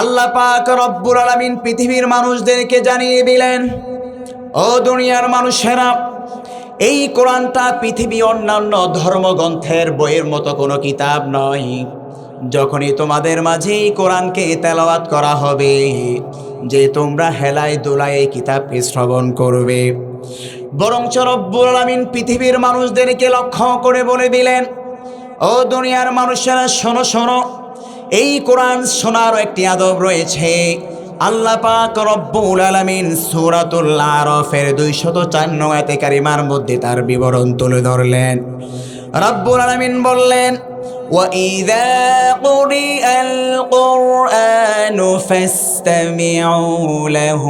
আল্লাহ পাক রব্বুল আলামিন পৃথিবীর মানুষদেরকে জানিয়ে দিলেন, ও দুনিয়ার মানুষেরা, এই কোরআনটা পৃথিবী অন্যান্য ধর্মগ্রন্থের বইয়ের মতো কোনো কিতাব নয়। যখনই তোমাদের মাঝে কোরআনকে তেলাওয়াত করা হবে, যে তোমরা হেলায় দোলায় এই কিতাবকে শ্রবণ করবে। বরঞ্চ রব্বুল আলামিন পৃথিবীর মানুষদেরকে লক্ষ্য করে বলে দিলেন, ও দুনিয়ার মানুষেরা, শোনো শোনো এই কোরআন শোনারও একটি আদব রয়েছে আল্লাহ পাক রব্বুল আলামিন সূরাতুল আরাফের 204 নয়াতে কারিমার মধ্যে তার বিবরণ তুলে ধরলেন রব্বুল আলামিন বললেন وَإِذَا قُرِئَ الْقُرْآنُ فَاسْتَمِعُوا لَهُ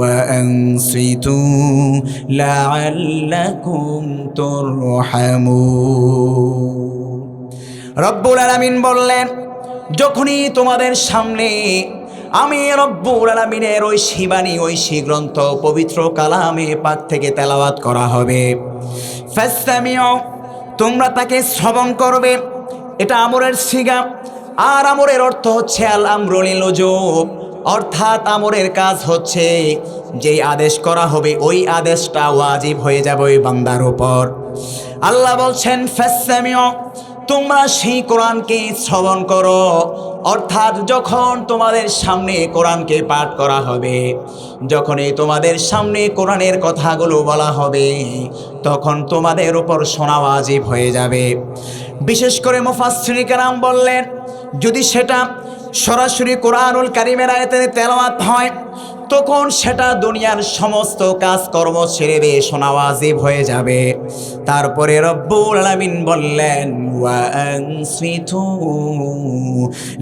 وَأَنصِتُوا لَعَلَّكُمْ تُرْحَمُونَ রব্বুল আলামিন বললেন যখনই তোমাদের সামনে আমি রব্বুল আলামিনের ওই শিবানী, ওই গ্রন্থ পবিত্র কালামে পাক থেকে তেলাওয়াত করা হবে। তোমরা তাকে শ্রবণ করবে। এটা আমরের সিগা। আর আমরের অর্থ হচ্ছে আল আমরুলিল অর্থাৎ আমরের কাজ হচ্ছে যেই আদেশ করা হবে, ওই আদেশটা ওয়াজিব হয়ে যাবে ওই বান্দার উপর। আল্লাহ বলছেন ফাস্তামিও তোমরা সেই কোরআনকে শ্রবণ করো। অর্থাৎ যখন তোমাদের সামনে কোরআনকে পাঠ করা হবে, যখনই তোমাদের সামনে কোরআনের কথাগুলো বলা হবে, তখন তোমাদের উপর শোনা ওয়াজিব হয়ে যাবে। বিশেষ করে মুফাসসির কেরাম বললেন, যদি সেটা সরাসরি কোরআনুল কারিমের আয়তে তেলাওয়াত হয়, তখন সেটা দুনিয়ার সমস্ত কাজকর্ম ছেড়ে দিয়ে শোনা ওয়াজিব হয়ে যাবে। তারপরে রব্বুল আলামিন বললেন ওয়ানসিতু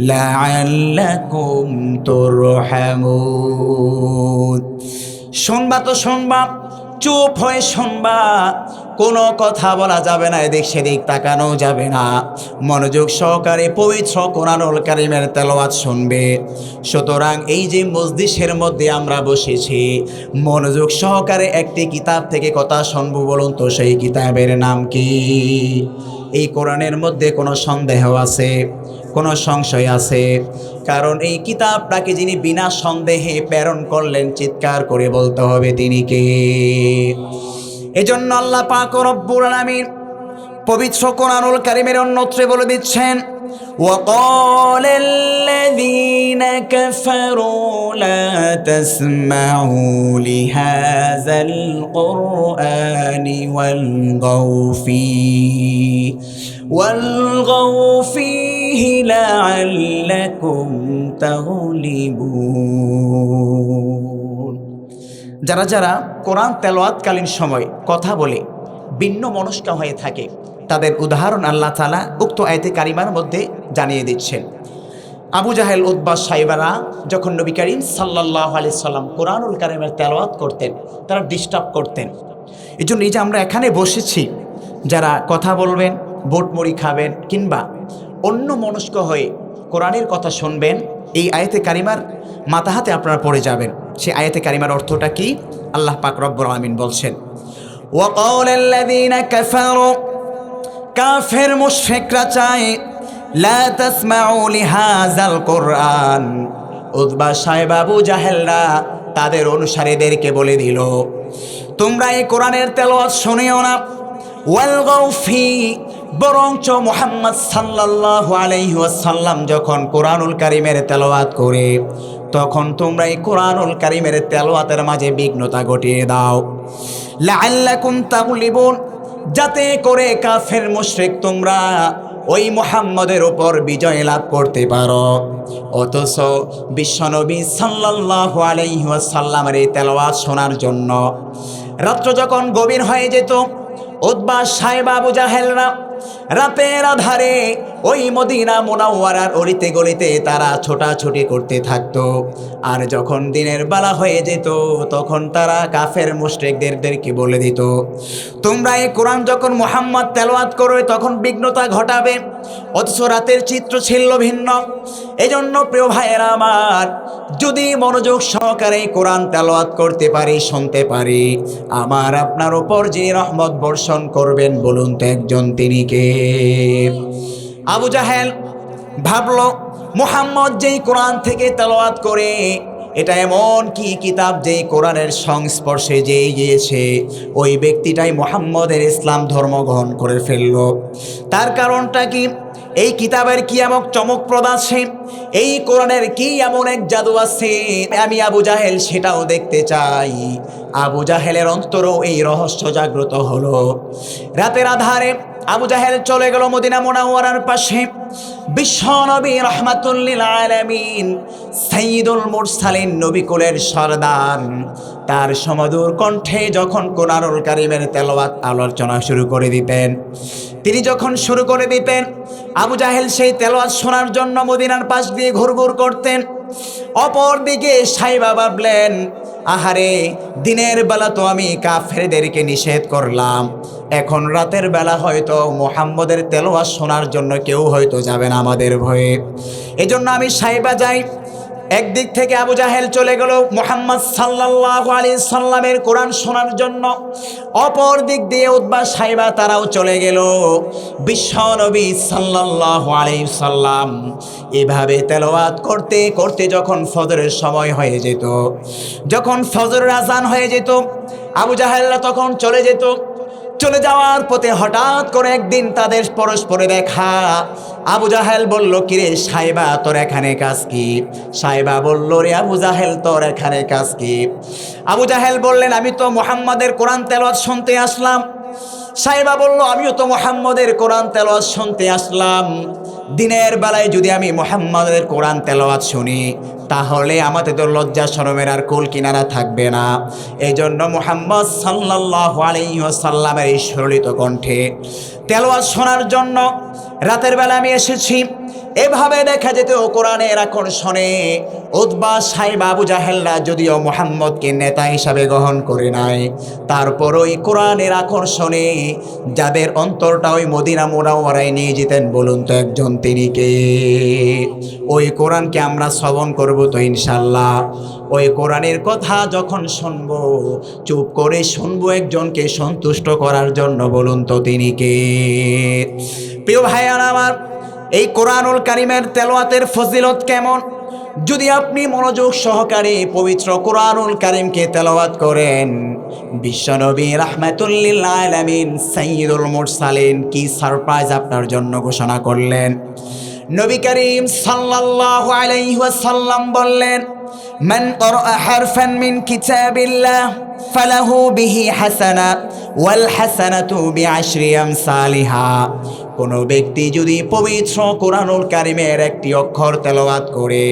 লাআল্লাকুম তুরহামুন শুনবা তো শুনবা, চুপ হয়ে শুনবা, কোনো কথা বলা যাবে না, এদিক সেদিক তাকানো যাবে না। মনোযোগ সহকারে পবিত্র কোরআনুল কারিমের তেলাওয়াত শুনবে। সুতরাং এই যে মসজিষের মধ্যে আমরা বসেছি, মনোযোগ সহকারে একটি কিতাব থেকে কথা শুনব বলুন তো, সেই কিতাবের নাম কি? এই কোরআনের মধ্যে কোনো সন্দেহ আছে, কোনো সংশয় আছে? কারণ এই কিতাবটাকে যিনি বিনা সন্দেহে প্রেরণ করলেন, চিৎকার করে বলতে হবে তিনি কে? এজন্য আল্লাহ পাক রব্বুল আলামিন পবিত্র কোরআনুল কারিমের অন্যত্রে বলে দিচ্ছেন وقال الذين كفروا لا تسمعوا لهذا القرآن والغوا فيه والغوا فيه لعلكم تغلبون যারা যারা কোরআন তেলাওয়াতকালীন সময় কথা বলে ভিন্ন মনস্ক হয়ে থাকে তাদের উদাহরণ আল্লাহ তালা উক্ত আয়তে কারিমার মধ্যে জানিয়ে দিচ্ছেন আবু জাহেল উদ্বাস সাহেবারা যখন নবী করিম সাল্লাহ আলি সাল্লাম কোরআনুল কারিমের তেলাওয়াত করতেন তারা ডিস্টার্ব করতেন এই জন্য এই যে আমরা এখানে বসেছি যারা কথা বলবেন বোটমুড়ি খাবেন কিংবা অন্য মনস্ক হয়ে কোরআনের কথা শুনবেন এই আয়তে কারিমার মাথা হাতে আপনারা পড়ে যাবেন সে আয়াতে কারিমার অর্থটা কি আল্লাহ পাক রব্বুল আলামিন বলছেন وقال الذين كفروا কাফের মুশরিকরা চায়, লা তাসমাউ লিহাযাল কোরআন। উতবা সাহেব আবু জাহেলরা তাদের অনুসারীদেরকে বলে দিল, তোমরা এই কোরআনের তেলাওয়াত শুনিও না। ওয়াল গাউফি বরঞ্চ মোহাম্মদ সাল্লাল্লাহু আলাইহি ওয়াসাল্লাম যখন কোরআনুল কারিমের তেলাওয়াত করে, তখন তোমরা এই কোরআনুল কারিমের তেলাওয়াতের মাঝে বিঘ্নতা ঘটিয়ে দাও। লাআল্লাকুম তাগলিবুন। যাতে করে কাফের মুশ্রিক তোমরা ওই মোহাম্মদের ওপর বিজয় লাভ করতে পারো। অথচ বিশ্বনবী সাল্লাহ আলহ্লামের এই তেলাওয়াত শোনার জন্য রাত্র যখন গভীর হয়ে যেত উদ্বাস সাহেব আবু জাহেলরা রাতের আধারে ওই মদিনা মোনাওয়ারার অলিতে গলিতে তারা ছোটাছুটি করতে থাকতো। আর যখন দিনের বেলা হয়ে যেত, তখন তারা কাফের মুশরিকদেরকে বলে দিত, তোমরা এই কোরআন যখন মোহাম্মদ তেলাওয়াত করো তখন বিঘ্নতা ঘটাবে। অথচ রাতের চিত্র ছিল ভিন্ন। এজন্য প্রিয় ভাইয়েরা আমার, যদি মনোযোগ সহকারে কোরআন তেলাওয়াত করতে পারি, শুনতে পারি, আমার আপনার উপর যে রহমত বর্ষণ করবেন বলুন তো একজন তিনি কে? আবু জাহেল ভাবল, মোহাম্মদ যেই কোরআন থেকে তেলাওয়াত করে, এটা এমন কি কিতাব যেই কোরআনের সংস্পর্শে যেই গিয়েছে? ওই ব্যক্তিটাই মোহাম্মদের ইসলাম ধর্ম গ্রহণ করে ফেলল। তার কারণটা কি? এই কিতাবের কি এমন চমকপ্রদ আছে? এই কোরআনের কি এমন এক জাদু আছে? আমি আবু জাহেল সেটাও দেখতে চাই। আবু জাহেলের অন্তরও এই রহস্য জাগ্রত হলো। রাতের আধারে আবু জাহেল চলে গেল মদিনা মোনাওয়ারার পাশে। বিশ্বনবী রহমাতুল্লিল আলামিন সাইয়্যিদুল মুরসালিন নবী কুলের সরদার। তার সমদূর কণ্ঠে যখন কোরআনুল কারিমের তেলাওয়াত আলোচনা শুরু করে দিতেন, তিনি যখন শুরু করে দিতেন, আবু জাহেল সেই তেলাওয়াত শোনার জন্য মদিনার পাশ দিয়ে ঘুরঘুর করতেন। অপর দিকে সাইবা ভাবলেন আহারে, দিনের বেলা তো আমি কাফেরদেরকে নিষেধ করলাম। এখন রাতের বেলা হয়তো মোহাম্মদের তেলোয়া শোনার জন্য কেউ হয়তো যাবে না আমাদের ভয়ে। এজন্য আমি সাইবা যাই। একদিক থেকে আবু জাহেল চলে গেল মোহাম্মদ সাল্লাহ আলী সাল্লামের কোরআন শোনার জন্য। অপর দিক দিয়ে উদ্বা সাইবা তারাও চলে গেল। বিশ্বনবী সাল্লাহ আলী সাল্লাম এভাবে তেলাওয়াত করতে করতে যখন ফজরের সময় হয়ে যেত, যখন ফজরের আজান হয়ে যেত, আবু জাহেলরা তখন চলে যেত। চলে যাওয়ার পথে হঠাৎ করে একদিন তাদের পরস্পরে দেখা। আবু জাহেল বলল, কিরে সাইবা, তোর এখানে কাজ কি? সাইবা বলল, রে আবু জাহেল, তোর এখানে কাজ কি? আবু জাহেল বললেন, আমি তো মোহাম্মদের কোরআন তেলত শুনতে আসলাম। সাইবা বলল, আমিও তো মোহাম্মদের কোরআন তেলত শুনতে আসলাম। দিনের বেলায় যদি আমি মোহাম্মদের কোরআন তেলাওয়াত শুনি, তাহলে আমাদের তো লজ্জা সরমের আর কোল কিনারা থাকবে না। এই জন্য মোহাম্মদ সাল্লাহ আলাইসাল্লামের এই সরলিত কণ্ঠে তেলোয়াত শোনার জন্য রাতের বেলা আমি এসেছি। এভাবে দেখা যেত কোরআনের আকর্ষণে উদ্বা সাহেব আবু জাহেল্লা যদিও মোহাম্মদকে নেতা হিসাবে গ্রহণ করে নাই তারপর ওই কোরআনের আকর্ষণে যাদের অন্তরটা ওই মদিনা মোরাওয়ারায় নিয়ে যেতেন, বলুন তো একজন তিনি কে? ওই কোরআনকে আমরা শ্রবণ করব তো ইনশাল্লাহ ওই কোরআনের কথা যখন শুনব, চুপ করে শুনব একজনকে সন্তুষ্ট করার জন্য, বলুন তো তিনি কে? প্রিয় ভাইয়ার আমার এই কোরআনুল কারিমের তেলোয়াতের ফজিলত কেমন? যদি আপনি মনোযোগ সহকারে পবিত্র কোরআনুল কারিমকে তেলাওয়াত করেন, বিশ্বনবী রাহমাতুল্লিল আলামিন সাইয়্যিদুল মুরসালিন কি সারপ্রাইজ আপনার জন্য ঘোষণা করলেন? নবী করিম সাল্লাল্লাহু আলাইহি ওয়াসাল্লাম বললেন, মান ক্বারা হারফান মিন কিতাবিল্লাহ, ফালাহু বিহি হাসানা, ওয়াল হাসানাতু বিআশরি আমসালিহা। কোনো ব্যক্তি যদি পবিত্র কোরআনুল কারিমের একটি অক্ষর তেলাওয়াত করে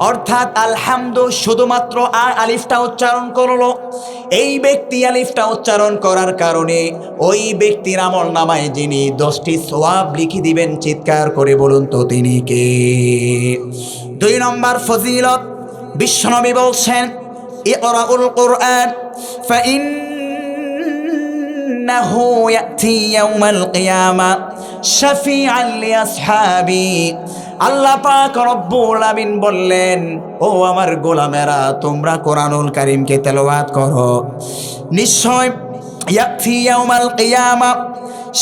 অর্থাৎ আলহামদু শুধুমাত্র আ আলিফটা উচ্চারণ করলো এই ব্যক্তি আলিফটা উচ্চারণ করার কারণে ওই ব্যক্তির আমল নামায় যিনি দশটি সোয়াব লিখে দিবেন চিৎকার করে বলুন তো তিনি কে দুই নম্বর ফজিলত বিশ্বনবী বলছেন ইকরাউল কোরআন فإنه يأتي يوم القيامة শাফি আল্লি আসহাবি আল্লাহ পাক রব্বুল আমিন বললেন, ও আমার গোলামেরা, তোমরা কোরআনুল কারিমকে তেলাওয়াত করো। নিশ্চয় ইয়াকফি ইয়াউমাল কিয়ামা,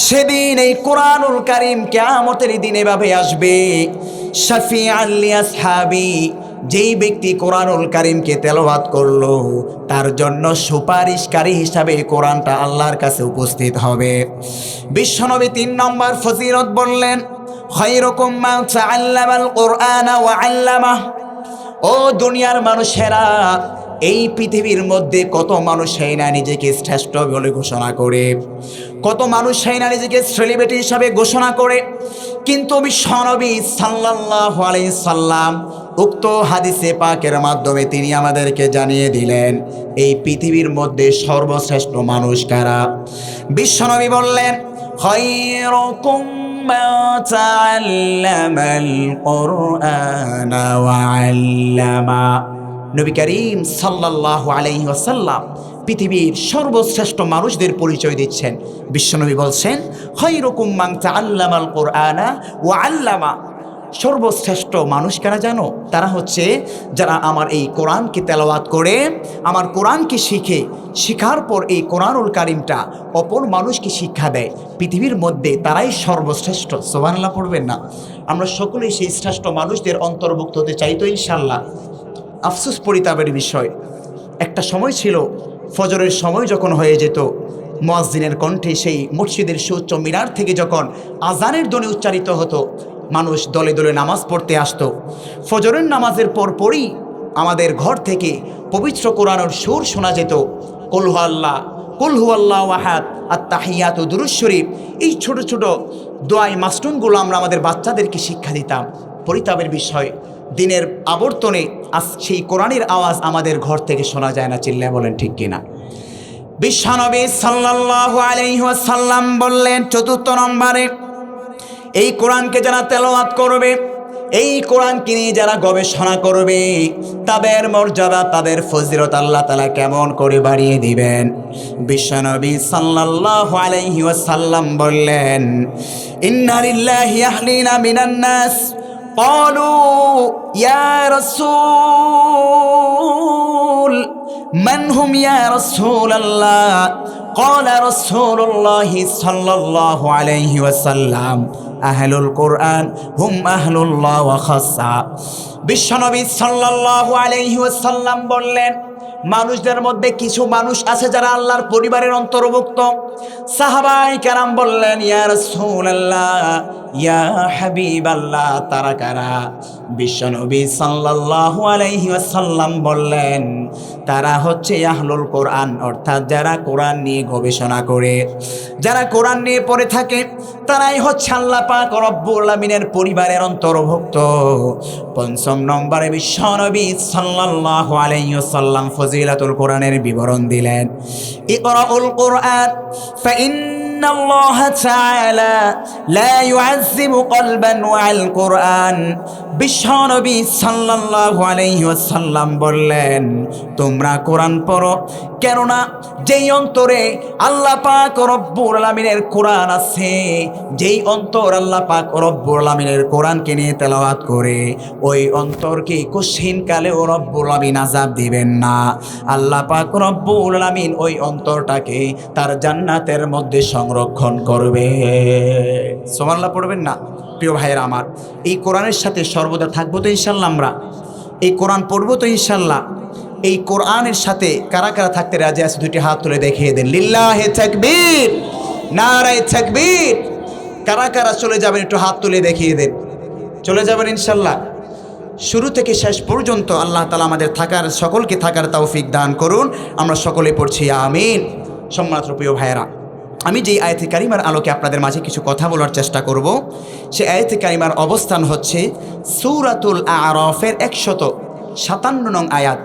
সেদিন এই কোরআনুল কারিম কেয়ামতের দিন এভাবে আসবে। শাফি আল্লি আসহাবি যেই ব্যক্তি কোরআনুল কারিমকে তেলাওয়াত করল, তার জন্য সুপারিশকারী হিসাবে কোরআনটা আল্লাহর কাছে উপস্থিত হবে। বিশ্বনবী তিন নম্বর ফজিরত বললেন কোরআন ওয়া আল্লামা ও দুনিয়ার মানুষেরা, এই পৃথিবীর মধ্যে কত মানুষই না নিজেকে শ্রেষ্ঠ বলে ঘোষণা করে, কত মানুষই না নিজেকে সেলিব্রিটি হিসাবে ঘোষণা করে। কিন্তু বিশ্বনবী সাল্লাল্লাহু আলাইহি সাল্লাম উক্ত হাদিসে পাকের মাধ্যমে তিনি আমাদেরকে জানিয়ে দিলেন এই পৃথিবীর মধ্যে সর্বশ্রেষ্ঠ মানুষ কারা বিশ্বনবী বললেন খৈরকুম من تعلم القرآن وعلمه নবী করিম সাল্লাল্লাহু আলাইহি ওয়াসাল্লাম পৃথিবীর সর্বশ্রেষ্ঠ মানুষদের পরিচয় দিচ্ছেন বিশ্বনবী বলছেন খৈরকুম মান তাআল্লামাল কোরআনা ওয়া আল্লামা সর্বশ্রেষ্ঠ মানুষ কারা জানো? তারা হচ্ছে যারা আমার এই কোরআনকে তেলাওয়াত করে, আমার কোরআনকে শিখে, শিখার পর এই কোরআনুল কারিমটা অপর মানুষকে শিক্ষা দেয়। পৃথিবীর মধ্যে তারাই সর্বশ্রেষ্ঠ। সোবানাল্লাহ পড়বেন না। আমরা সকলেই সেই শ্রেষ্ঠ মানুষদের অন্তর্ভুক্ত হতে চাই তো ইনশাল্লাহ আফসুস পরিতাপের বিষয়। একটা সময় ছিল, ফজরের সময় যখন হয়ে যেত, মোয়াজ্জিনের কণ্ঠে সেই মসজিদের সুউচ্চ মিনার থেকে যখন আজানের ধ্বনি উচ্চারিত হতো মানুষ দলে দলে নামাজ পড়তে আসতো। ফজরের নামাজের পর পরই আমাদের ঘর থেকে পবিত্র কোরআনের সুর শোনা যেত। কলহু আল্লাহ কলহু আল্লাহ ওয়াহাদ আর তাহিয়াত ও দুরুজ শরীফ। এই ছোট ছোট দোয়াই মাস্টুনগুলো আমরা আমাদের বাচ্চাদেরকে শিক্ষা দিতাম। পরিতাপের বিষয়, দিনের আবর্তনে আজ সেই কোরআনের আওয়াজ আমাদের ঘর থেকে শোনা যায় না, চিল্লায় বলেন ঠিক কিনা। বিশ্বনবী সাল্লাল্লাহু আলাইহি ওয়াসাল্লাম বললেন, চতুর্থ নম্বরে এই কোরআনকে যারা তেলাওয়াত করবে এই কোরআনকে নিয়ে যারা গবেষণা করবে তাদের মর্যাদা তাদের ফজিলত আল্লাহ তালা কেমন করে বাড়িয়ে দিবেন বিশ্বনবী সাল্লাল্লাহু আলাইহি ওয়াসাল্লাম বললেন ইন্না লিল্লাহি আহলিনা মিনান নাস قالوا يا رسول من هم يا رسول الله قال رسول الله صلى الله عليه وسلم আহলুল কোরআন হুম আহলুল্লাহ ওয়াখাসা বিশ্বনবী সাল্লাল্লাহু আলাইহি ওয়াসাল্লাম বললেন, মানুষদের মধ্যে কিছু মানুষ আছে যারা আল্লাহর পরিবারের অন্তর্ভুক্ত। সাহাবাই কারাম বললেন, ইয়া ইয়া হাবিবাল্লাহ। তারা কারা? বিশ্বনবী সাল্লাল্লাহু আলাইহি ওয়াসাল্লাম বললেন, তারা হচ্ছে আহলুল কোরআন, অর্থাৎ যারা কোরআন নিয়ে গবেষণা করে, যারা কোরআন নিয়ে পড়ে থাকে, তারাই হচ্ছে আল্লাহ পাক রব্বুল আমিনের পরিবারের অন্তর্ভুক্ত। পঞ্চম নম্বরে বিশ্বনবী সাল্লাল্লাহু আলাইহি ওয়াসাল্লাম ফজিলাতুল কোরআনের বিবরণ দিলেন, ইকরাউল কোরআন ফাইন إن الله تعالى لا يعذب قلبا وعى القرآن বিশ্বনবী সাল্লাল্লাহু আলাইহি ওয়াসাল্লাম বললেন তোমরা কোরআন পড়ো কেননা যেই অন্তরে আল্লাহ পাক রব্বুল আলামিনের কোরআন আছে, যেই অন্তর আল্লাহ পাক রব্বুল আলামিনের কোরআনকে নিয়ে তেলাওয়াত করে, ওই অন্তরকে কালেও রব্বুল আলামিন আযাব দিবেন না। আল্লাহ পাক রব্বুল আলামিন ওই অন্তরটাকে তার জান্নাতের মধ্যে সংরক্ষণ করবে। সুবহানাল্লাহ, পড়বেন না? প্রিয় ভাইয়েরা আমার, এই কোরআনের সাথে সর্বদা থাকব তো ইনশাল্লাহ আমরা? এই কোরআন পড়ব তো ইনশাল্লাহ এই কোরআনের সাথে কারা কারা থাকতে রাজি আছে? দুইটি হাত তুলে দেখিয়ে দেন। লিল্লাহে থাকবীর নারায় থাকবীর কারা কারা চলে যাবেন একটু হাত তুলে দেখিয়ে দেন। চলে যাবেন ইনশাল্লাহ। শুরু থেকে শেষ পর্যন্ত আল্লাহ তালা আমাদের থাকার, সকলকে থাকার তৌফিক দান করুন। আমরা সকলে পড়ছি আমিন। সম্মানিত প্রিয় ভাইয়েরা, আমি যেই আয়তে কারিমার আলোকে আপনাদের মাঝে কিছু কথা বলার চেষ্টা করব, সে আয়তে কারিমার অবস্থান হচ্ছে সৌরাতুল আরফের একশত সাতান্ন নং আয়াত।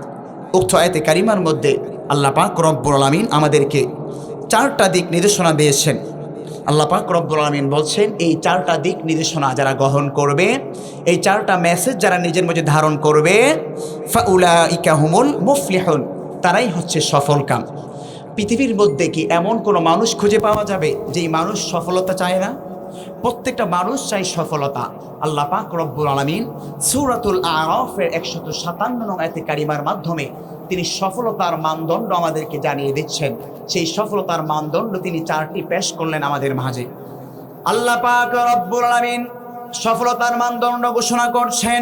উক্ত আয়তে কারিমার মধ্যে আল্লাহ পাক রব্বুল আলমিন আমাদেরকে চারটা দিক নির্দেশনা দিয়েছেন। আল্লাহ পাক রব্বুল আলমিন বলছেন, এই চারটা দিক নির্দেশনা যারা গ্রহণ করবে, এই চারটা মেসেজ যারা নিজের মধ্যে ধারণ করবে ফাউলা ইকাহুমুল মুফলিহন, তারাই হচ্ছে সফল কাম। পৃথিবীর মধ্যে কি এমন কোনো মানুষ খুঁজে পাওয়া যাবে, যেই মানুষ সফলতা চায় না? প্রত্যেকটা মানুষ চাই সফলতা আল্লাহ পাক রব্বুল আলমিন সুরাতুল আরফের একশত সাতান্ন নং আয়তে কারিমার মাধ্যমে তিনি সফলতার মানদণ্ড আমাদেরকে জানিয়ে দিচ্ছেন সেই সফলতার মানদণ্ড তিনি চারটি পেশ করলেন আমাদের মাঝে আল্লাহ পাক রব্বুল আলমিন সফলতার মানদণ্ড ঘোষণা করছেন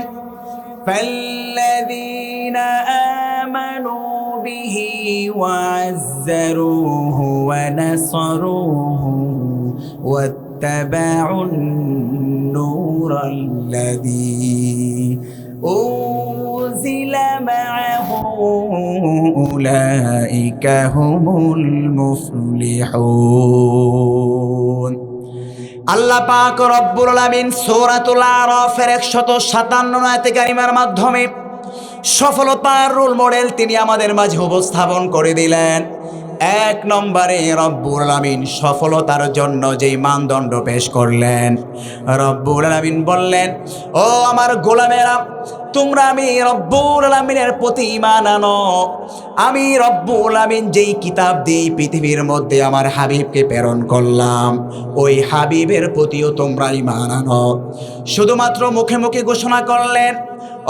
فالذين آمنوا به وعزروه ونصروه واتبعوا النور الذي أنزل معه أولئك هم المفلحون আল্লাহ পাক রব্বুল আলামিন সূরাতুল আরাফের 157 আয়াতে কারিমার মাধ্যমে সফলতার রোল মডেল তিনি আমাদের মাঝে উপস্থাপন করে দিলেন এক নম্বরে রব্বুল আলামিন সফলতার জন্য যেই মানদণ্ড পেশ করলেন। রব্বুল আলামিন বললেন, ও আমার গোলামেরা, তোমরা আমি রব্বুল আলমিনের প্রতি ইমান আনো। আমি রব্বুল আমিন যেই কিতাব দিয়ে পৃথিবীর মধ্যে আমার হাবিবকে প্রেরণ করলাম, ওই হাবিবের প্রতিও তোমরা ইমান আনো। শুধুমাত্র মুখে মুখে ঘোষণা করলেন,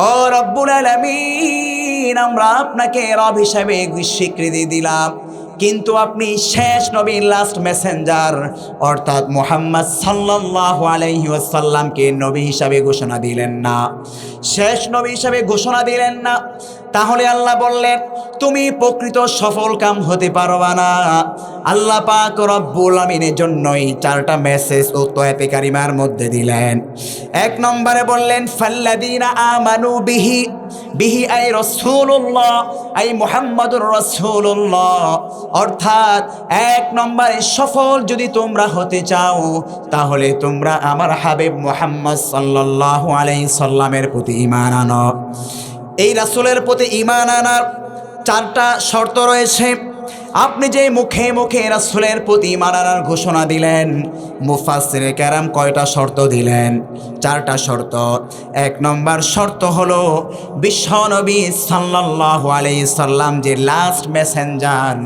ও রব্বুল আলমিন, আমরা আপনাকে রব হিসাবে স্বীকৃতি দিলাম। কিন্তু আপনি শেষ নবী লাস্ট মেসেঞ্জার অর্থাৎ মোহাম্মদ সাল্লাহ আলহিউসাল্লামকে নবী হিসাবে ঘোষণা দিলেন না। শেষ নবী হিসাবে ঘোষণা দিলেন না। তাহলে আল্লাহ বললেন, তুমি প্রকৃত সফল কাম হতে পারবা না? আল্লাহ পাক রব্বুল আমিনের জন্যই চারটা মেসেজ ও তয়াতে কারিমার মধ্যে দিলেন। এক নম্বরে বললেন ফাল্লাদিনা আমানু বিহি বিহি আই রসুল্লাহ আই মোহাম্মদুর রসুল্লাহ অর্থাৎ এক নম্বরে, সফল যদি তোমরা হতে চাও, তাহলে তোমরা আমার হাবিব মোহাম্মদ সাল্লাহ আলাই সাল্লামের প্রতি ইমান আনো। এই রাসুলের প্রতি ইমান আনার চারটা শর্ত রয়েছে। আপনি যে মুখে মুখে রাসুলের প্রতি ইমান আনার ঘোষণা দিলেন মুফাসির ক্যারাম কয়টা শর্ত দিলেন? চারটা শর্ত। এক নম্বর শর্ত হলো বিশ্বনবী সাল্লাহ আলাই সাল্লাম যে লাস্ট মেসেঞ্জার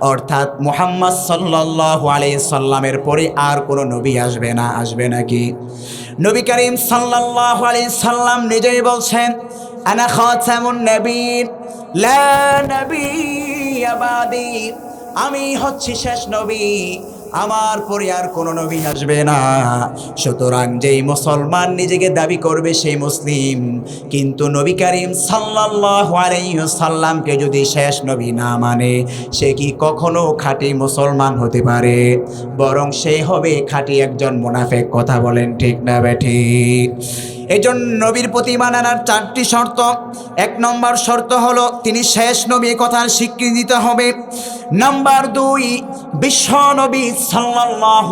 অর্থাৎ মুহাম্মদ সাল্লাহ আলাই সাল্লামের পরে আর কোনো নবী আসবে না, আসবে নাকি? নবী করিম সাল্লাহ আলাই সাল্লাম নিজেই বলছেন আনা খাতামুন নবীন লা নবী আবাদি আমি হচ্ছি শেষ নবী। আমার পরে আর কোনো নবী আসবে না। সুতরাং যেই মুসলমান নিজেকে দাবি করবে সেই মুসলিম। কিন্তু নবী করিম সাল্লাহ সাল্লামকে যদি শেষ নবী না মানে সে কি কখনো খাঁটি মুসলমান হতে পারে? বরং সে হবে খাঁটি একজন মুনাফেক। কথা বলেন ঠিক না বেঠি এই জন্য নবীর প্রতি মানানার চারটি শর্ত। এক নম্বর শর্ত হলো, তিনি শেষ নবী কথার স্বীকৃতি দিতে হবে। নাম্বার দুই, বিশ্ব নবী সাল্লাহ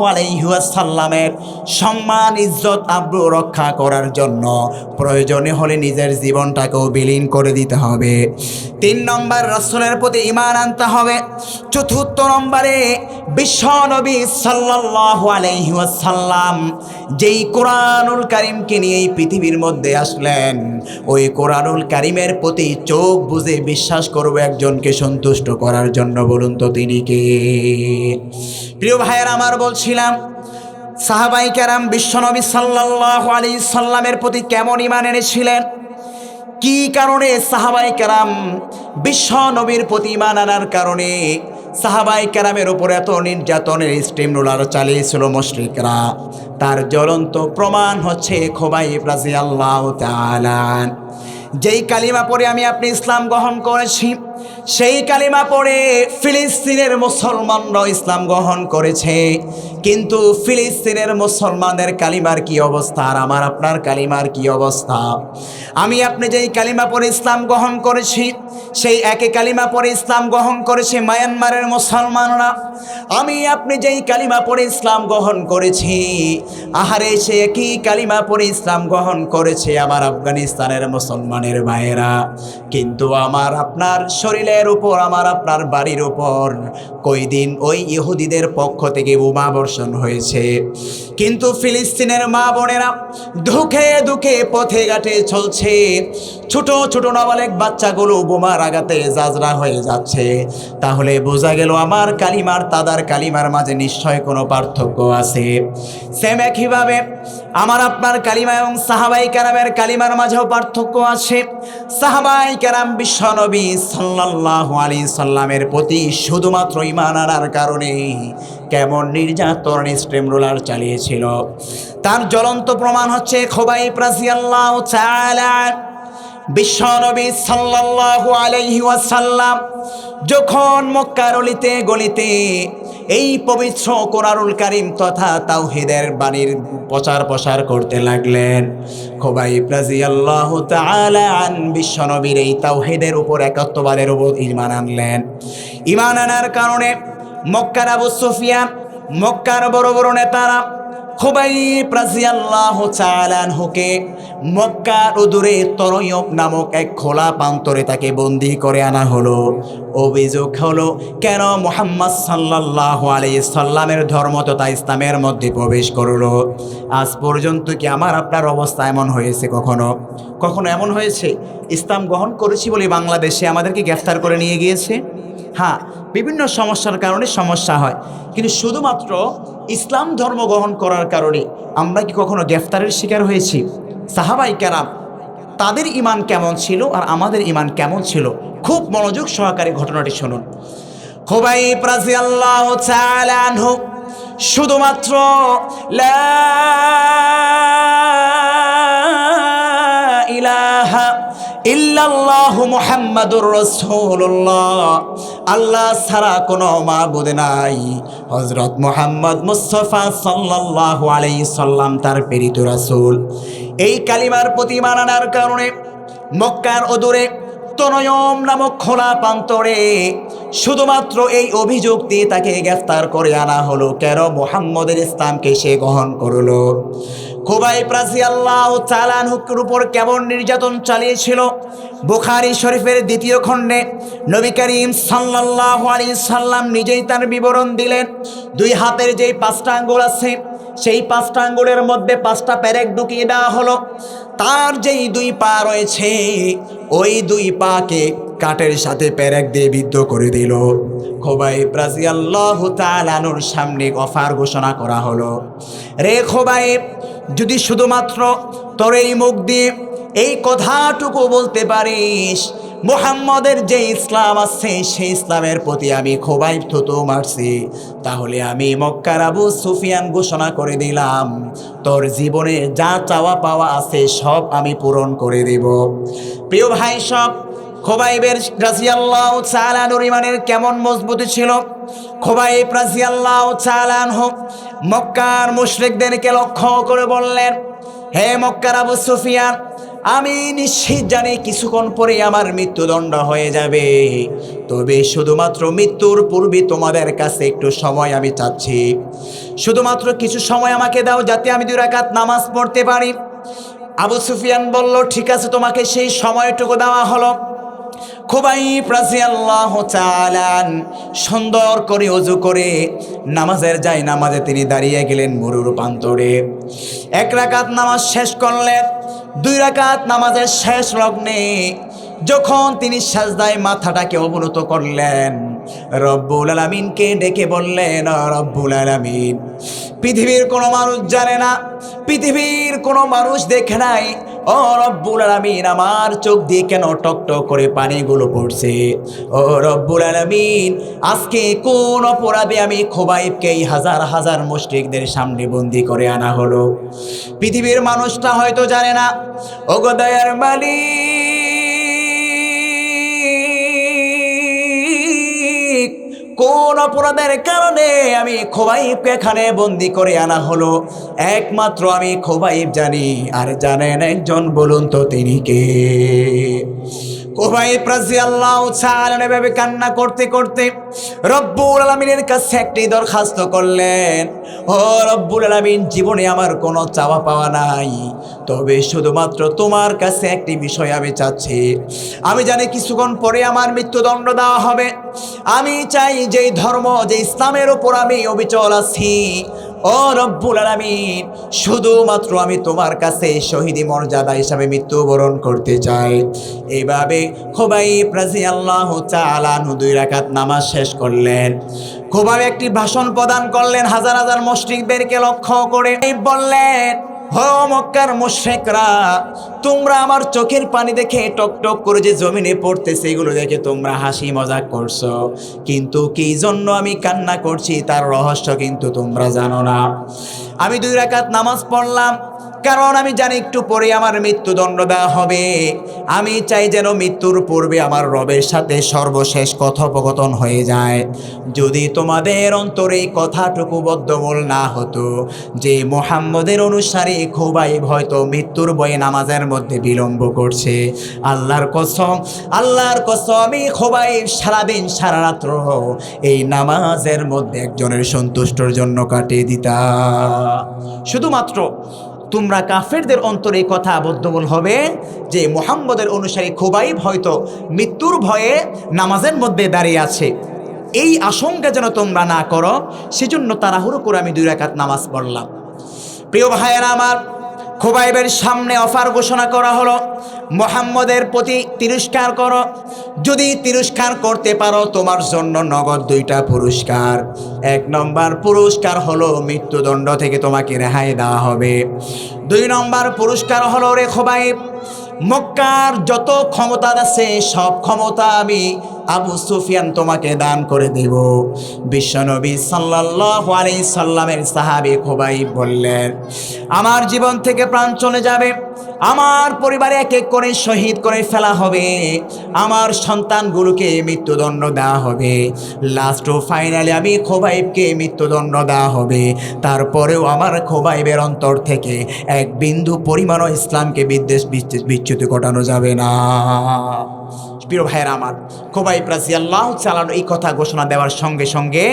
সম্মান, ইজ্জত, আব্রু রক্ষা করার জন্য প্রয়োজনে হলে নিজের জীবনটাকেও বিলীন করে দিতে হবে। তিন নম্বর, রাসুলের প্রতি ইমান আনতে হবে। চতুর্থ নম্বরে, বিশ্ব নবী সাল্লাহ আলাইসাল্লাম যেই কোরআনুল কারিমকে নিয়ে এই পৃথিবীর মধ্যে আসলেন। ওই কোরআনুল কারিমের প্রতি চোখ বুঝে বিশ্বাস করব একজনকে সন্তুষ্ট করার জন্য, বলুন তো তিনি কে? প্রিয় ভাইয়ের, আমার বলছিলাম, সাহাবাই কেরাম বিশ্বনবী সাল্লাহ আলী সাল্লামের প্রতি কেমন ইমান এনেছিলেন? কি কারণে সাহাবাই কেরাম বিশ্ব নবীর প্রতি ইমান আনার কারণে সাহাবাই ক্যারামের উপর এত নির্যাতনের স্টিম রোলার চালিয়েছিল মুশরিকরা। তার জ্বলন্ত প্রমাণ হচ্ছে খোবাই রাজি আল্লাহ যেই কালিমা পরে আমি আপনি ইসলাম গ্রহণ করেছি সেই কালিমা পড়ে ফিলিস্তিনের মুসলমানরা ইসলাম গ্রহণ করেছে। কিন্তু ফিলিস্তিনের মুসলমানদের কালিমার কি অবস্থা? আর আমার আপনার কালিমার কি অবস্থা? আমি আপনি যেই কালিমা পরে ইসলাম গ্রহণ করেছি, সেই একই কালিমা পরে ইসলাম গ্রহণ করেছে মায়ানমারের মুসলমানরা। আমি আপনি যেই কালিমা পরে ইসলাম গ্রহণ করেছি, আহারে সে একই কালিমা পরে ইসলাম গ্রহণ করেছে আমার আফগানিস্তানের মুসলমানের ভাইয়েরা। কিন্তু আমার আপনার শরীরের উপর, আমার আপনার বাড়ির উপর। কই দিন ওই ইহুদিদের পক্ষ থেকে বোমা বর্ষণ হয়েছে। কিন্তু ফিলিস্তিনের মা বোনেরা দুঃখে দুঃখে পথে ঘাটে চলছে। ছোট ছোট নাবালেক বাচ্চাগুলো বোমার আঘাতে জাজরা হয়ে যাচ্ছে। তাহলে বোঝা গেল আমার কালিমার তাদার কালিমার মাঝে নিশ্চয় কোনো পার্থক্য আছে। সেম একইভাবে আমার আপনার কালিমা এবং সাহাবাই কারামের কালিমার মাঝেও পার্থক্য আছে। সাহাবাই কারাম বিশ্বনবী সাল্লাহ আলী সাল্লামের প্রতি শুধুমাত্র ইমান আনার কারণে কেমন নির্যাতন স্ট্রেম রোলার চালিয়েছিল। তার জ্বলন্ত প্রমাণ হচ্ছে খোবাই প্রাসিয়াল্লাহ বিশ্বনবী সাল্লাহ আলহি ওয়াসাল্লাম যখন মক্কারলিতে গলিতে এই পবিত্র কোরআনুল কারিম তথা তাওহিদের বাণীর প্রচার প্রসার করতে লাগলেন। খোবাই প্রাজি আল্লাহ আন বিশ্বনবীর এই তাওহিদের উপর একত্ববাদের উপর ইমান আনলেন। ইমান আনার কারণে মক্কার আবু সুফিয়ান, মক্কার বড় বড় নেতারা খুবাইব রাজিয়াল্লাহু তাআলা আনহুকে মক্কার উদূরে তরয়ব নামক এক খোলা প্রান্তরে তাকে বন্দি করে আনা হলো। অভিযোগ হলো, কেন মোহাম্মদ সাল্লাল্লাহু আলাইহি সাল্লামের ধর্ম তথা ইসলামের মধ্যে প্রবেশ করল? আজ পর্যন্ত কি আমার আপনার অবস্থা এমন হয়েছে কখনো? কখনো এমন হয়েছে? ইসলাম গ্রহণ করেছি বলে বাংলাদেশে আমাদেরকে গ্রেফতার করে নিয়ে গিয়েছে? হ্যাঁ বিভিন্ন সমস্যার কারণে সমস্যা হয়। কিন্তু শুধুমাত্র ইসলাম ধর্ম গ্রহণ করার কারণে আমরা কি কখনো গ্রেফতারের শিকার হয়েছি? সাহাবাই কেরাম, তাদের ইমান কেমন ছিল আর আমাদের ইমান কেমন ছিল? খুব মনোযোগ সহকারে ঘটনাটি শুনুন। খোবাই প্রাজি আল্লাহ শুধুমাত্র লা আল্লাহ ছাড়া কোনো মাবুদ নাই। হযরত মুস্তাফা সাল্লাম, তার প্রেরিত এই কালিমার কারণে মক্কার অদূরে তনয়ম নামক খোলা প্রান্তরে শুধুমাত্র এই অভিযোগ দিয়ে তাকে গ্রেফতার করে আনা হলো। কেন? মোহাম্মদের ইসলামকে সে গ্রহণ করল। খুবাই প্রাসি আল্লাহ চালানহুকের উপর কেমন নির্যাতন চালিয়েছিল? বুখারি শরীফের দ্বিতীয় খণ্ডে নবী করিম সাল্লাহ আলী সাল্লাম নিজেই তার বিবরণ দিলেন। দুই হাতের যেই পাঁচটা আঙ্গুল আছে, সেই পাঁচটা আঙ্গুলের মধ্যে পাঁচটা প্যারেক ঢুকিয়ে দেওয়া হলো। তার যেই দুই পা রয়েছে, ওই দুই পাকে কাঠের সাথে প্যারেক দিয়ে বিদ্ধ করে দিল। খোবাই ব্রাজি আল্লাহ তালানুর সামনে অফার ঘোষণা করা হলো। রে খোবাই যদি শুধুমাত্র তোর এই মুখ দিয়ে এই কথাটুকু বলতে পারিস, মোহাম্মদের যে ইসলাম আছে, সেই ইসলামের প্রতি আমি খোবাই থুতু মারছি। তাহলে আমি মক্কার আবু সুফিয়ান ঘোষণা করে দিলাম, তোর জীবনে যা চাওয়া পাওয়া আছে সব আমি পূরণ করে দেব। প্রিয় ভাই সব খোবাইবের রাজিয়াল্লাহ চালানুর ইমানের কেমন মজবুতি ছিল? খোবাইব রাজিয়াল্লাহ চালান হোক মক্কার মুশরিকদেরকে লক্ষ্য করে বললেন, হে মক্কার আবু সুফিয়ান, আমি নিশ্চিত জানি কিছুক্ষণ পরে আমার মৃত্যুদণ্ড হয়ে যাবে। তবে শুধুমাত্র মৃত্যুর পূর্বে তোমাদের কাছে একটু সময় আমি চাচ্ছি। শুধুমাত্র কিছু সময় আমাকে দাও যাতে আমি দুই রাকাত নামাজ পড়তে পারি। আবু সুফিয়ান বলল, ঠিক আছে, তোমাকে সেই সময়টুকু দেওয়া হলো। খুবাই আল্লাহ চালান সুন্দর করে অজু করে নামাজের যাই নামাজে তিনি দাঁড়িয়ে গেলেন মরুর প্রান্তরে এক রাকাত নামাজ শেষ করলেন, দুই রাকাত নামাজের শেষ লগ্নে যখন তিনি সাজদায় মাথাটাকে অবনত করলেন, রব্বুল আলমিনকে ডেকে বললেন "ও রব্বুল আলমিন, পৃথিবীর কোনো মানুষ জানে না, পৃথিবীর কোনো মানুষ দেখে নাই ও রব্বুল আলমিন, আমার চোখ দিয়ে কেন টক টক করে পানিগুলো পড়ছে? ও রব্বুল আলমিন, আজকে কোন অপরাধে আমি খোবাইবকে এই হাজার হাজার মুশ্রিকদের সামনে বন্দি করে আনা হলো? পৃথিবীর মানুষটা হয়তো জানে না। ও গদয়ার মালিক কোন অপরাধের কারণে আমি খোবাইবকে এখানে বন্দি করে আনা হলো? একমাত্র আমি খোবাইব জানি। আর জানেন একজন বলুন তো তিনি কে? কোবাইব রাজি আল্লাহ এভাবে কান্না করতে করতে রব্বুল আলমিনের কাছে একটি দরখাস্ত করলেন, ও রব্বুল আলমিন, জীবনে আমার কোনো চাওয়া পাওয়া নাই। তবে শুধুমাত্র তোমার কাছে একটি বিষয় আমি চাচ্ছি। আমি জানি কিছুক্ষণ পরে আমার মৃত্যুদণ্ড দেওয়া হবে। আমি চাই যে ধর্ম যে ইসলামের ওপর আমি অবিচল আছি ও রব্বুল আলামিন, শুধুমাত্র আমি তোমার কাছে শহীদি মর্যাদা হিসাবে মৃত্যুবরণ করতে চাই। এভাবে খোবাই প্রাজি আল্লাহ চালানু দুই রাকাত নামাজ শেষ করলেন। খোবাই একটি ভাষণ প্রদান করলেন, হাজার হাজার মসজিদদেরকে লক্ষ্য করে। বললেন মক্কার মোশেকরা তোমরা আমার চোখের পানি দেখে টক টক করে যে জমিনে পড়তে সেগুলো দেখে তোমরা হাসি মজাক করছ। কিন্তু কি জন্য আমি কান্না করছি, তার রহস্য কিন্তু তোমরা জানো না। আমি দুই রাকাত নামাজ পড়লাম কারণ আমি জানি একটু পরে আমার মৃত্যুদণ্ড দেওয়া হবে। আমি চাই যেন মৃত্যুর পূর্বে আমার রবের সাথে সর্বশেষ কথোপকথন হয়ে যায়। যদি তোমাদের অন্তরে কথাটুকু বদ্ধমূল না হতো যে মোহাম্মদের অনুসারী খুবাইব হয়তো মৃত্যুর বয়ে নামাজের মধ্যে বিলম্ব করছে। আল্লাহর কসম আল্লাহর কসম আমি খোবাইব সারাদিন সারা রাত্র এই নামাজের মধ্যে একজনের সন্তুষ্টর জন্য কাটিয়ে দিতা। শুধুমাত্র তোমরা কাফেরদের অন্তরে এই কথা বদ্ধমূল হবে যে মোহাম্মদের অনুসারী খুবাইব হয়তো মৃত্যুর ভয়ে নামাজের মধ্যে দাঁড়িয়ে আছে। এই আশঙ্কা যেন তোমরা না করো, সেজন্য তাড়াহুড়ো করে আমি দুই রাকাত নামাজ পড়লাম। প্রিয় ভাইয়েরা আমার খুবাইবের সামনে অফার ঘোষণা করা হলো, মোহাম্মদের প্রতি তিরস্কার করো। যদি তিরস্কার করতে পারো, তোমার জন্য নগদ দুইটা পুরস্কার। এক নম্বর পুরস্কার হলো মৃত্যুদণ্ড থেকে তোমাকে রেহাই দেওয়া হবে। দুই নম্বর পুরস্কার হলো রে খোবাইব, মক্কার যত ক্ষমতা আছে, সব ক্ষমতা আমি আবু সুফিয়ান তোমাকে দান করে দেব। বিশ্বনবী সাল্লাল্লাহু আলাইহি সাল্লামের সাহাবী খোবাই বললেন, আমার জীবন থেকে প্রাণ চলে যাবে, আমার পরিবারে এক এক করে শহীদ করে ফেলা হবে, আমার সন্তানগুলোকে মৃত্যুদণ্ড দেওয়া হবে, লাস্ট ও ফাইনালি আমি খোবাইবকে মৃত্যুদণ্ড দেওয়া হবে, তারপরেও আমার খোবাইবের অন্তর থেকে এক বিন্দু পরিমাণও ইসলামকে বিদ্বেষ বিচ্যুতি ঘটানো যাবে না। প্রিয় ভাইয়ের আমার খোবাই ব্রাজিয়াল্লাহ চালানো এই কথা ঘোষণা দেওয়ার সঙ্গে সঙ্গে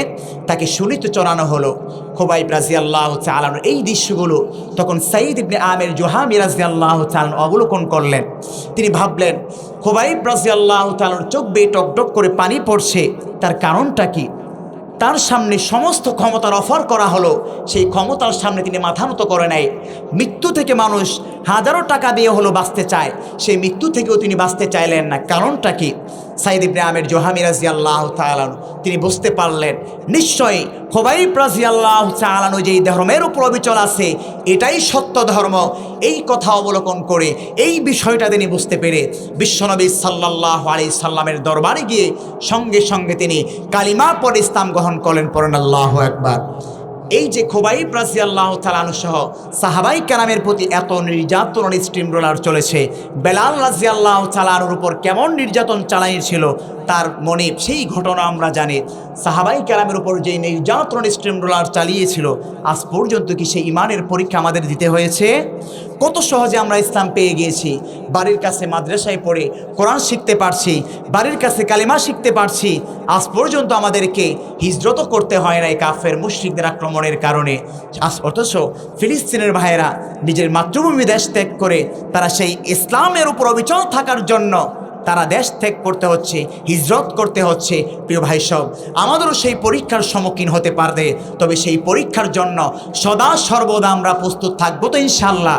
তাকে শুনিতে চড়ানো হলো। খোবাই প্রাসি আল্লাহ চালানো এই দৃশ্যগুলো তখন সাইদ ইবনে আমের জোহা মিরাজিয়াল্লাহ চালানো অবলোকন করলেন। তিনি ভাবলেন খোবাই প্রাসি চালানোর চোখ বেয়ে টক টক করে পানি পড়ছে, তার কারণটা কি? তার সামনে সমস্ত ক্ষমতার অফার করা হলো। সেই ক্ষমতার সামনে তিনি মাথা মতো করে নেয় মৃত্যু থেকে মানুষ হাজারো টাকা দিয়ে হলো বাঁচতে চায়। সেই মৃত্যু থেকেও তিনি বাঁচতে চাইলেন না। কারণটা কি? সাইদ ইবনে আমের জোহামি রাজি আল্লাহ তালান তিনি বুঝতে পারলেন, নিশ্চয়ই খোবাইব রাজি আল্লাহ তালানো যেই ধর্মের উপর অবিচল আছে, এটাই সত্য ধর্ম। এই কথা অবলোকন করে, এই বিষয়টা তিনি বুঝতে পেরে বিশ্বনবী সাল্লাহ আলি সাল্লামের দরবারে গিয়ে সঙ্গে সঙ্গে তিনি কালিমা পরে ইসলাম গ্রহণ করলেন পরেন আল্লাহ একবার এই যে খোবাইব রাজি আল্লাহ তালানু সহ সাহাবাই কালামের প্রতি এত নির্যাতন স্টিম রোলার চলেছে, বেলাল রাজি আল্লাহ চালানোর উপর কেমন নির্যাতন চালাইছিল তার মনে সেই ঘটনা আমরা জানি। সাহাবাই ক্যালামের উপর যে নির্যাতন স্ট্রিম রোলার চালিয়েছিল, আজ পর্যন্ত কি সেই ইমানের পরীক্ষা আমাদের দিতে হয়েছে? কত সহজে আমরা ইসলাম পেয়ে গিয়েছি। বাড়ির কাছে মাদ্রাসায় পড়ে কোরআন শিখতে পারছি, বাড়ির কাছে কালিমা শিখতে পারছি, আজ পর্যন্ত আমাদেরকে হিজরত করতে হয় নাই কাফের মুশ্রিকদের আক্রমণের কারণে। আজ অথচ ফিলিস্তিনের ভাইয়েরা নিজের মাতৃভূমি দেশ ত্যাগ করে তারা সেই ইসলামের উপর অবিচল থাকার জন্য তারা দেশ ত্যাগ করতে হচ্ছে, হিজরত করতে হচ্ছে, প্রিয় ভাই সব। আমাদেরও সেই পরীক্ষার সম্মুখীন হতে পারবে, তবে সেই পরীক্ষার জন্য সদা সর্বদা আমরা প্রস্তুত থাকব তো ইনশাল্লাহ